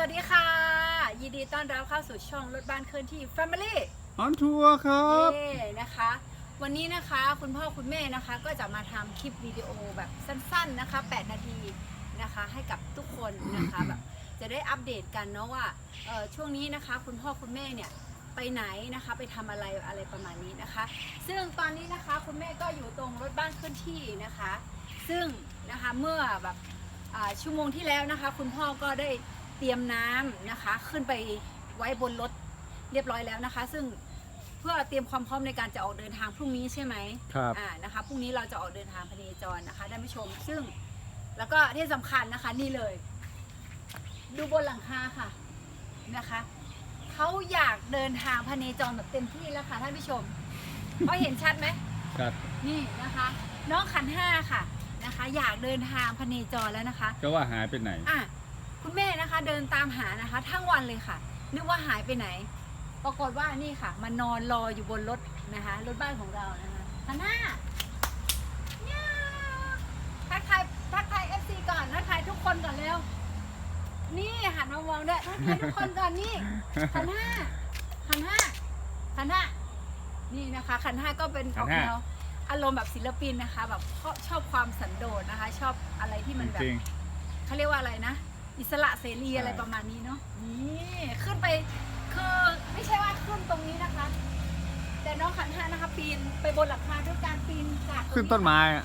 วัสดีค่ะ ยินดีต้อนรับเข้าสู่ช่องรถบ้านเคลื่อนที่ Family ออนทัวร์ครับเย้นะคะ วันนี้นะคะคุณพ่อคุณแม่นะคะ ก็จะมาทำคลิปวิดีโอแบบสั้นๆนะคะ 8 นาทีนะคะ ให้กับทุกคนนะคะแบบจะได้อัปเดตกันเนาะว่าเอ่อช่วงนี้นะคะ คุณพ่อคุณแม่เนี่ยไปไหนนะคะ ไปทำอะไรอะไรประมาณนี้นะคะ ซึ่งตอนนี้นะคะคุณแม่ก็อยู่ตรงรถบ้านเคลื่อนที่นะคะ ซึ่งนะคะเมื่อแบบ อ่าชั่วโมงที่แล้วนะคะ คุณพ่อก็ได้ เตรียมน้ำนะคะ ขึ้นไปไว้บนรถเรียบร้อยแล้วนะคะ ซึ่งเพื่อเตรียมความพร้อมในการจะออกเดินทางพรุ่งนี้ใช่ไหมครับอ่านะคะพรุ่งนี้เราจะออกเดินทางพเนจรนะคะท่านผู้ชม ซึ่งแล้วก็ที่สำคัญนะคะนี่เลย ดูบนหลังคาค่ะนะคะเขาอยากเดินทางพเนจรแบบเต็มที่แล้วค่ะท่านผู้ชมเพราะเห็นชัดไหมครับนี่นะคะ น้องขันห้าค่ะนะคะ อยากเดินทางพเนจรแล้วนะคะก็ว่าหายไปไหนอะ คุณแม่นะคะเดินตามหานะคะ ทั้งวันเลยค่ะ นึกว่าหายไปไหน ปรากฏว่านี่ค่ะมานอนรออยู่บนรถนะคะ รถบ้านของเรานะคะขันห้าเนี่ยทักทายทักทายเอฟซีก่อนทักทายทุกคนก่อนเร็ว นี่หันมามองด้วยทักทายทุกคนก่อนนี่ขันห้าขันห้าขันห้านี่นะคะขันห้าก็เป็นออกขันแนห้าวอารมณ์แบบศิลปินนะคะ แบบชอบชอบความสันโดษนะคะ ชอบอะไรที่มันแบบจริงเขาเรียกว่าอะไรนะ อิสระเสรีใช่อะไรประมาณนี้เนาะนี่ขึ้นไปคือไม่ใช่ว่าขึ้นตรงนี้นะคะ แต่น้องขันห้านะคะ ปีนไปบนหลังคาด้วยการปีนจากขึ้นต้นไม้อะ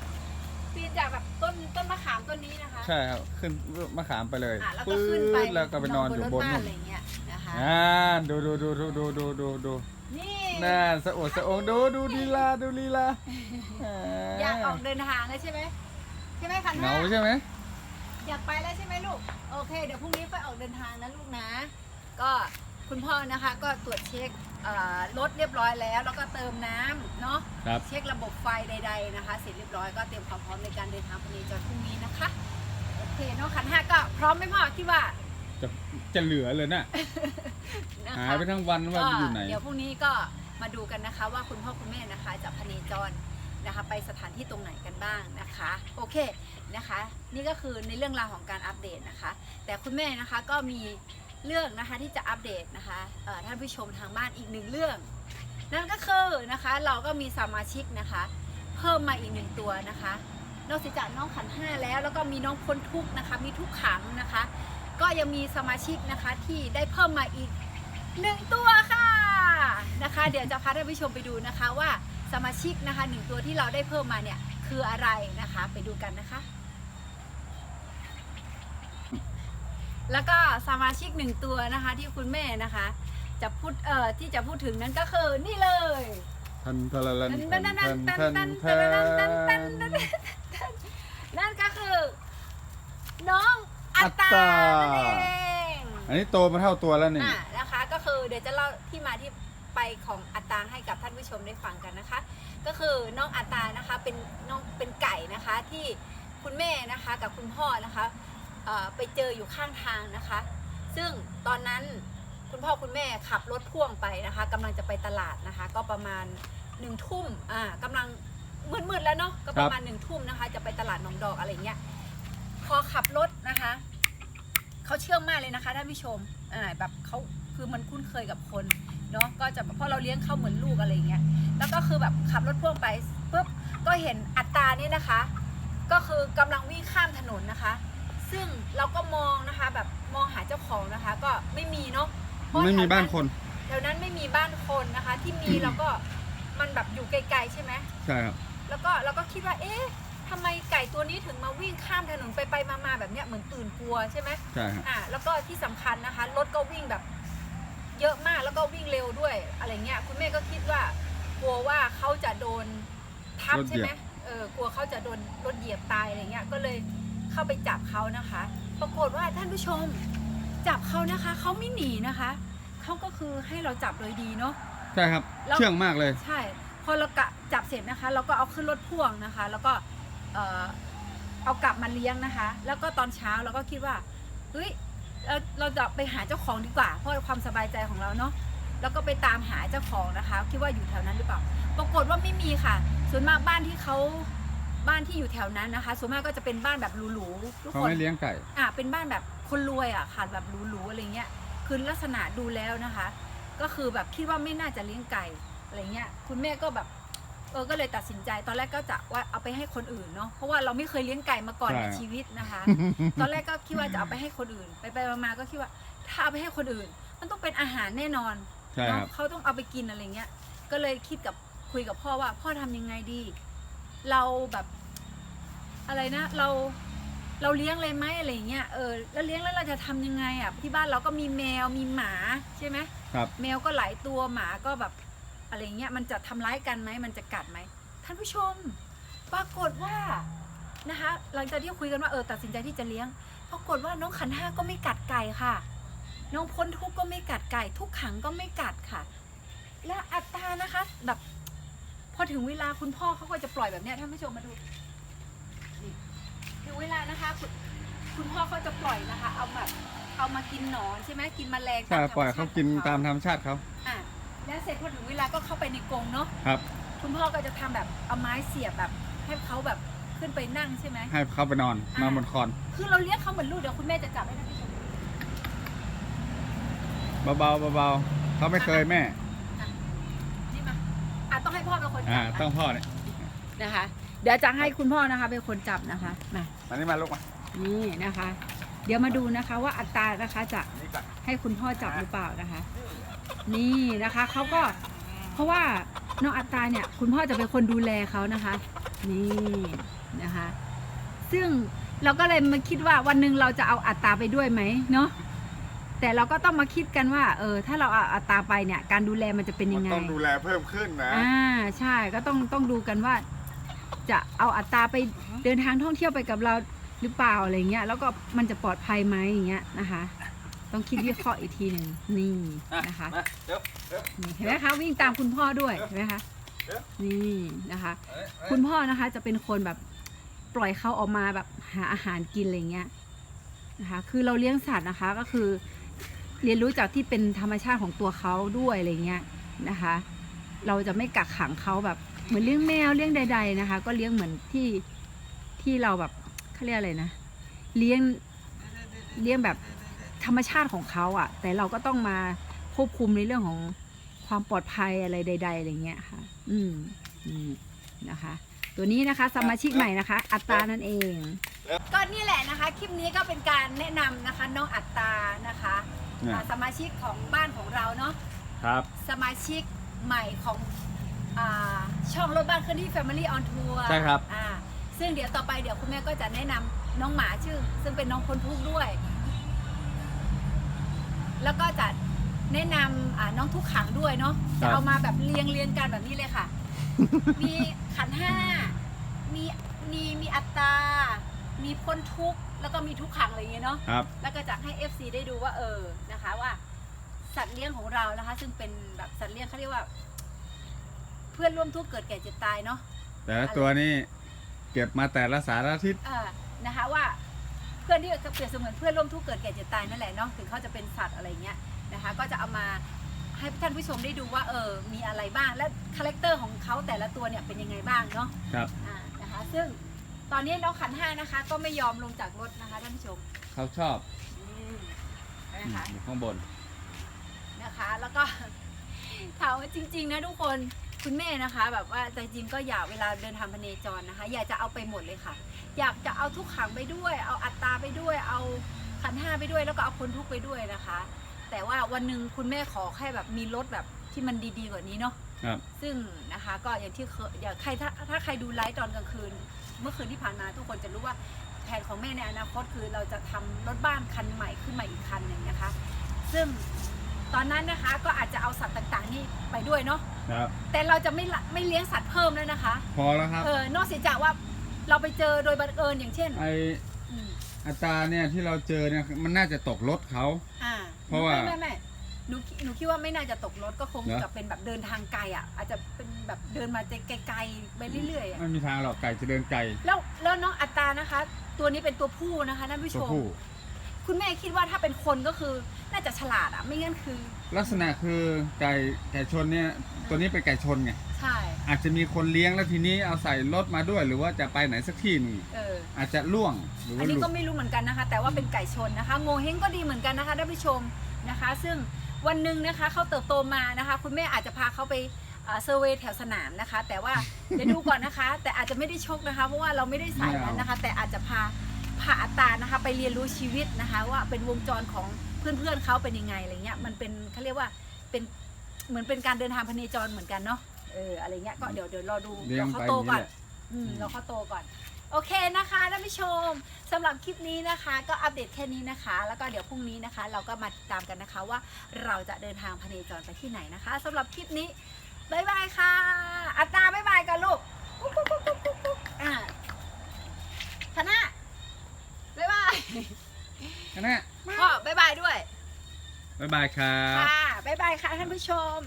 ปีนจากแบบต้นต้นมะขามต้นนี้นะคะใช่ครับขึ้นมะขามไปเลยอะแล้วก็ขึ้นไปดแล้วก็ไปนอนอยู่บนรถบ้านู่นนอะไรเงี้ยนะคะอ่าดูดูดูดูดูดูดูดูนี่น่าสะโอดสะองดูดูลีลาดูลีลาอยากออกเดินทางเลยใช่ไหมใช่ไหมขันเหห้างาใช่ไหม อยากไปแล้วใช่ไหมลูก โอเค เดี๋ยวพรุ่งนี้ไปออกเดินทางนะลูกนะ ก็คุณพ่อนะคะก็ตรวจเช็คเอ่อรถเรียบร้อยแล้ว แล้วก็เติมน้ำเนาะ ครับ เช็คระบบไฟใด ๆนะคะ เสร็จเรียบร้อยก็เตรียมความพร้อมในการเดินทางพรุ่งนี้จนพรุ่งนี้นะคะ โอเคเน้องขันห้าก็พร้อมไหมพ่อคิดว่าจะจะเหลือเลยน่ะนะคะหายไปทั้งวันว่าอยู่ไหน เดี๋ยวพรุ่งนี้ก็มาดูกันนะคะ ว่าคุณพ่อคุณแม่นะคะจะพเนจร นะคะไปสถานที่ตรงไหนกันบ้างนะคะโอเคนะคะ นี่ก็คือในเรื่องราวของการอัปเดตนะคะ แต่คุณแม่นะคะก็มีเรื่องนะคะที่จะอัปเดตนะคะท่านผู้ชมทางบ้านอีกหนึ่งเรื่อง นั่นก็คือนะคะเราก็มีสมาชิกนะคะ เพิ่มมาอีกหนึ่งตัวนะคะ นอกจากน้องขันห้าแล้ว แล้วก็มีน้องพ้นทุกนะคะ มีทุกขังนะคะ ก็ยังมีสมาชิกนะคะที่ได้เพิ่มมาอีกหนึ่งตัวค่ะนะคะ เดี๋ยวจะพาท่านผู้ชมไปดูนะคะว่า สมาชิกนะคะหนึ่งตัวที่เราได้เพิ่มมาเนี่ยคืออะไรนะคะไปดูกันนะคะ แล้วก็สมาชิกหนึ่งตัวนะคะที่คุณแม่นะคะ จะพูดเอ่อที่จะพูดถึงนั้นก็คือนี่เลยทันทะละลันตัทันนตันทัตันนทัตันนทัตันนตันตันตันตันนั่นก็คือ น้องอัตตานั่นเองอันนี้โตมาเท่าตัวแล้วนี่อะนะคะ ก็คือเดี๋ยวจะเล่าที่มาที่ไป ของอัตตาให้กับท่านผู้ชมได้ฟังกันนะคะ ก็คือน้องอัตตานะคะเป็นน้องเป็นไก่นะคะที่คุณแม่นะคะกับคุณพ่อนะคะเอ่อไปเจออยู่ข้างทางนะคะ ซึ่งตอนนั้นคุณพ่อคุณแม่ขับรถพ่วงไปนะคะกำลังจะไปตลาดนะคะ ก็ประมาณหนึ่งทุ่มอ่ากำลังมืดๆแล้วเนาะก็ประมาณหนึ่งทุ่มนะคะ จะไปตลาดหนองดอกอะไรเงี้ยพอขับรถนะคะเขาเชื่องมากเลยนะคะท่านผู้ชมอ่าแบบเขาคือมันคุ้นเคยกับคน เนาะก็จะแบบเพราะเราเลี้ยงเขาเหมือนลูกอะไรเงี้ยแล้วก็คือแบบขับรถพ่วงไปปุ๊บก็เห็นอัตตานี่นะคะ ก็คือกำลังวิ่งข้ามถนนนะคะ ซึ่งเราก็มองนะคะแบบมองหาเจ้าของนะคะ ก็ไม่มีเนาะเพระไม่มีแถวบ้านคนแถวนั้นไม่มีบ้านคนนะคะ ที่มีเราก็มันแบบอยู่ไกลๆใช่ไหมใช่ครับแล้วก็เราก็คิดว่าเอ๊ะทำไมไก่ตัวนี้ถึงมาวิ่งข้ามถนนไปไปๆมาๆแบบเนี้ยเหมือนตื่นกลัวใช่ไหมใช่ครับอ่าแล้วก็ที่สำคัญนะคะรถก็วิ่งแบบ เยอะมากแล้วก็วิ่งเร็วด้วยอะไรเงี้ยคุณแม่ก็คิดว่ากลัวว่าเขาจะโดนทับใช่ไหมเออกลัวเขาจะโดนรถเหยียบตายอะไรเงี้ยก็เลยเข้าไปจับเขานะคะ ปรากฏว่าท่านผู้ชมจับเขานะคะเขาไม่หนีนะคะเขาก็คือให้เราจับโดยดีเนาะใช่ครับแล้วเชื่องมากเลย ใช่ พอเรากะจับเสร็จนะคะเราก็เอาขึ้นรถพ่วงนะคะ แล้วก็เอ่อเอากลับมาเลี้ยงนะคะ แล้วก็ตอนเช้าเราก็คิดว่าเฮ้ย เราเราจะไปหาเจ้าของดีกว่า เพราะความสบายใจของเราเนาะแล้วก็ไปตามหาเจ้าของนะคะคิดว่าอยู่แถวนั้นหรือเปล่า ปรากฏว่าไม่มีค่ะ ส่วนมากบ้านที่เขาบ้านที่อยู่แถวนั้นนะคะ ส่วนมากก็จะเป็นบ้านแบบหรูๆทุกเขาคนไม่เลี้ยงไก่ อ่าเป็นบ้านแบบคนรวยอะขาดแบบหรูๆอะไรเงี้ยคือลักษณะดูแล้วนะคะ ก็คือแบบคิดว่าไม่น่าจะเลี้ยงไก่อะไรเงี้ยคุณแม่ก็แบบ เออก็เลยตัดสินใจตอนแรกก็จะว่าเอาไปให้คนอื่นเนาะเพราะว่าเราไม่เคยเลี้ยงไก่มาก่อนใช่ ในชีวิตนะคะ ตอนแรกก็คิดว่าจะเอาไปให้คนอื่น ไปไปมาๆก็คิดว่าถ้าเอาไปให้คนอื่น มันต้องเป็นอาหารแน่นอนใช่คเนาะรับ เขาต้องเอาไปกินอะไรเงี้ย ก็เลยคิดกับคุยกับพ่อว่า พ่อทำยังไงดี เราแบบ อะไรนะเราเราเลี้ยงเลยไหมอะไรเงี้ยเออแล้วเลี้ยงแล้วเราจะทำยังไงอะที่บ้านเราก็มีแมวมีหมาใช่ไหม ครับ แมวก็หลายตัวหมาก็แบบ อะไรเงี้ยมันจะทำร้ายกันไหมมันจะกัดไหมท่านผู้ชม ปรากฏว่านะคะหลังจากที่คุยกันว่าเออตัดสินใจที่จะเลี้ยง ปรากฏว่าน้องขันห้าก็ไม่กัดไก่ค่ะ น้องพ้นทุกข์ก็ไม่กัดไก่ ทุกขังก็ไม่กัดค่ะ และอัตรานะคะแบบพอถึงเวลาคุณพ่อเขาก็จะปล่อยแบบเนี้ยท่านผู้ชมมาดูนี่ถึงเวลานะคะคุณคุณพ่อเขาจะปล่อยนะคะ เอาแบบเอามากินหนอนใช่ไหมกินแมลงใช่ตมธรรมปล่อยเขากินชติของตามธรรมชาติเขาอะ แล้วเสร็จพอถึงเวลาก็เข้าไปในกรงเนาะครับ คุณพ่อก็จะทำแบบเอาไม้เสียบแบบ ให้เขาแบบขึ้นไปนั่งใช่ไหม ให้เขาไปนอนนอนบนคอนคือเราเลี้ยงเขาเหมือนลูกเดี๋ยวคุณแม่จะจับให้ท่านผู้ชมเบาๆเบาๆเขาไม่เคยแม่ นี่มาอะต้องให้พ่อเป็นคนอ่าจับต้องพ่อเนี่ยนะคะ เดี๋ยวจะให้คุณพ่อนะคะ เป็นคนจับนะคะมาอันนี้มาลูกมานี่นะคะ เดี๋ยวมาดูนะคะว่าอัตรานะคะจะนี่ก่อนให้คุณพ่อจับหรือเปล่านะคะ นี่นะคะเขาก็เพราะว่าน้องอัตราเนี่ยคุณพ่อจะเป็นคนดูแลเขานะคะ นี่นะคะ ซึ่งเราก็เลยมาคิดว่าวันหนึ่งเราจะเอาอัตราไปด้วยไหมเนาะแต่เราก็ต้องมาคิดกันว่า เออ ถ้าเราเอาอัตราไปเนี่ย การดูแลมันจะเป็นยังไงต้องดูแลเพิ่มขึ้นนะอ่าใช่ก็ต้องต้องดูกันว่า จะเอาอัตราไปเดินทางท่องเที่ยวไปกับเราหรือเปล่าอะไรเงี้ยแล้วก็มันจะปลอดภัยไหมอย่างเงี้ยนะคะ ต้องคิดวิเคราะห์อีกทีหนึ่งนี่นะคะมาเดี๋ยวเดี๋ยวนี่เห็นไหมคะวิ่งตามคุณพ่อด้วยเห็นไหมคะเอ๊ะนี่นะคะเอ้ยเอ้ยคุณพ่อนะคะจะเป็นคนแบบปล่อยเขาออกมาแบบหาอาหารกินอะไรเงี้ยนะคะคือเราเลี้ยงสัตว์นะคะก็คือ เรียนรู้จากที่เป็นธรรมชาติของตัวเขาด้วยอะไรเงี้ยนะคะ เราจะไม่กักขังเขาแบบเหมือนเลี้ยงแมวเลี้ยงใด ๆนะคะ ก็เลี้ยงเหมือนที่ที่เราแบบเขาเรียกอะไรนะ เลี้ยงเลี้ยงแบบ ธรรมชาติของเขาอะ่ะ แต่เราก็ต้องมาควบคุมในเรื่องของความปลอดภัยอะไรใด ๆ อะไรเงี้ยค่ะ อืมนี่นะคะ ตัวนี้นะคะสมาชิกใหม่นะคะ อัตตานั่นเอง ก็นี่แหละนะคะ คลิปนี้ก็เป็นการแนะนำนะคะน้องอัตตานะคะเนี่ย อ่าสมาชิกของบ้านของเราเนาะ ครับ สมาชิกใหม่ของอาช่องรถบ้านเคลื่อนที่ Family on Tour ใช่ครับ อ่าซึ่งเดี๋ยวต่อไปเดี๋ยวคุณแม่ก็จะแนะนำน้องหมาชื่อ ซึ่งเป็นน้องคนทุกข์ด้วย แล้วก็จะแนะนำอ่าน้องทุกขังด้วยเนาะครัจะบเอามาแบบเรียงเรียงกันแบบนี้เลยค่ะ มีขันห้ามีมีมีอัตตา มีพ้นทุกข์แล้วก็มีทุกขังอะไรอย่างเงี้ยเนาะครับ แล้วก็จะให้ FC ได้ดูว่าเออนะคะว่า สัตว์เลี้ยงของเรานะคะ ซึ่งเป็นแบบสัตว์เลี้ยงเขาเรียกว่า เพื่อนร่วมทุกข์เกิดแก่เจ็บตายเนาะ แต่ละตัวนี่เก็บมาแต่ละสารทิศ เออนะคะว่า เพื่อนที่เปรียบเสมือนเพื่อนร่วมทุกข์เกิดแก่เจ็บตายนั่นแหละเนาะถึงเขาจะเป็นสัตว์อะไรเงี้ยนะคะ ก็จะเอามาให้ท่านผู้ชมได้ดูว่าเออมีอะไรบ้างและคาแรคเตอร์ของเขาแต่ละตัวเนี่ยเป็นยังไงบ้างเนาะครับอ่านะคะ ซึ่งตอนนี้น้องขันห้านะคะ ก็ไม่ยอมลงจากรถนะคะท่านผู้ชมเขาชอบอืมอืนะมคะอยู่ข้างบน นะคะ แล้วก็ ถามว่าจริง ๆ นะทุกคน คุณแม่นะคะ แบบว่าใจจริงก็อยากเวลาเดินทางพเนจรนะคะ อยากจะเอาไปหมดเลยค่ะ อยากจะเอาทุกขังไปด้วย เอาอัตตาไปด้วย เอาขันห้าไปด้วย แล้วก็เอาคนทุกข์ไปด้วยนะคะ แต่ว่าวันหนึ่งคุณแม่ขอแค่แบบมีรถแบบที่มันดีๆกว่านี้เนาะครับ ซึ่งนะคะก็อย่างที่เคยอย่างใครถ้าถ้าใครดูไลฟ์ตอนกลางคืน เมื่อคืนที่ผ่านมาทุกคนจะรู้ว่าแผนของแม่ในอนาคตคือเราจะทำรถบ้านคันใหม่ขึ้นมาอีกคันหนึ่งนะคะ ซึ่งตอนนั้นนะคะก็อาจจะเอาสัตว์ต่างๆนี่ไปด้วยเนาะ ครับ แต่เราจะไม่ละไม่เลี้ยงสัตว์เพิ่มแล้วนะคะ พอแล้วครับเออนอกเสียจากว่าเราไปเจอโดยบังเอิญอย่างเช่นไออืมอัตราเนี่ยที่เราเจอเนี่ยมันน่าจะตกรถเขา อ่าเพราะว่าไม่ไม่ไม่หนูคิดหนูคิดว่าไม่น่าจะตกรถก็คงเหรอ จะเป็นแบบเดินทางไกลอะ อาจจะเป็นแบบเดินมาไกลๆไปเรื่อยๆอะไม่มีทางหรอกไก่จะเดินไกลแล้วแล้วน้องอัตตานะคะ ตัวนี้เป็นตัวผู้นะคะท่านผู้ชตัวม ผู้ คุณแม่คิดว่าถ้าเป็นคนก็คือน่าจะฉลาดอะไม่งั้นคือ ลักษณะคือไก่ไก่ชนเนี่ยตัวนี้เป็นไก่ชนไงใช่ อาจจะมีคนเลี้ยงแล้วทีนี้เอาใส่รถมาด้วย หรือว่าจะไปไหนสักที่หนึงเออ อาจจะล่วงหรืออัว่านหนี้ลุด ก็ไม่รู้เหมือนกันนะคะ แต่ว่าเป็นไก่ชนนะคะโงเฮงก็ดีเหมือนกันนะคะท่านผู้ชมนะคะ ซึ่งวันหนึ่งนะคะเขาเติบโตมานะคะ คุณแม่อาจจะพาเขาไปเซอร์เวยแถวสนามนะคะ แต่ว่า เดี๋ยวดูก่อนนะคะ แต่อาจจะไม่ได้ชกนะคะ เพราะว่าเราไม่ได้สายนั้นนะคะ แต่อาจจะพาพาอั ตรานะคะไปเรียนรู้ชีวิตนะคะ ว่าเป็นวงจรของเพื่อนๆเขาเป็นยังไงอะไรเงี้ยมันเป็นเขาเรียกว่าเป็นเหมือนเป็นการเดินทางพเนจรเหมือนกันเนาะเอออะไรเงี้ยก็เดี๋ยวเดี๋ยวรอดูเลี้ยงเดี๋ยวเขาไปโตอย่างนี้ก่อนแหละ อืมเราเขาโตก่อน โอเคนะคะท่านผู้ชมสำหรับคลิปนี้นะคะ ก็อัปเดตแค่นี้นะคะ แล้วก็เดี๋ยวพรุ่งนี้นะคะ เราก็มาติดตามกันนะคะว่าเราจะเดินทางพเนจรไปที่ไหนนะคะสำหรับคลิปนี้บายบายค่ะ อัตตาบายบายกันลูกกุ๊กกุ๊กกุ๊กกุ๊ก คณะพ่อบายบายด้วยบายบายครับ ค่ะบายบายค่ะท่านผู้ชม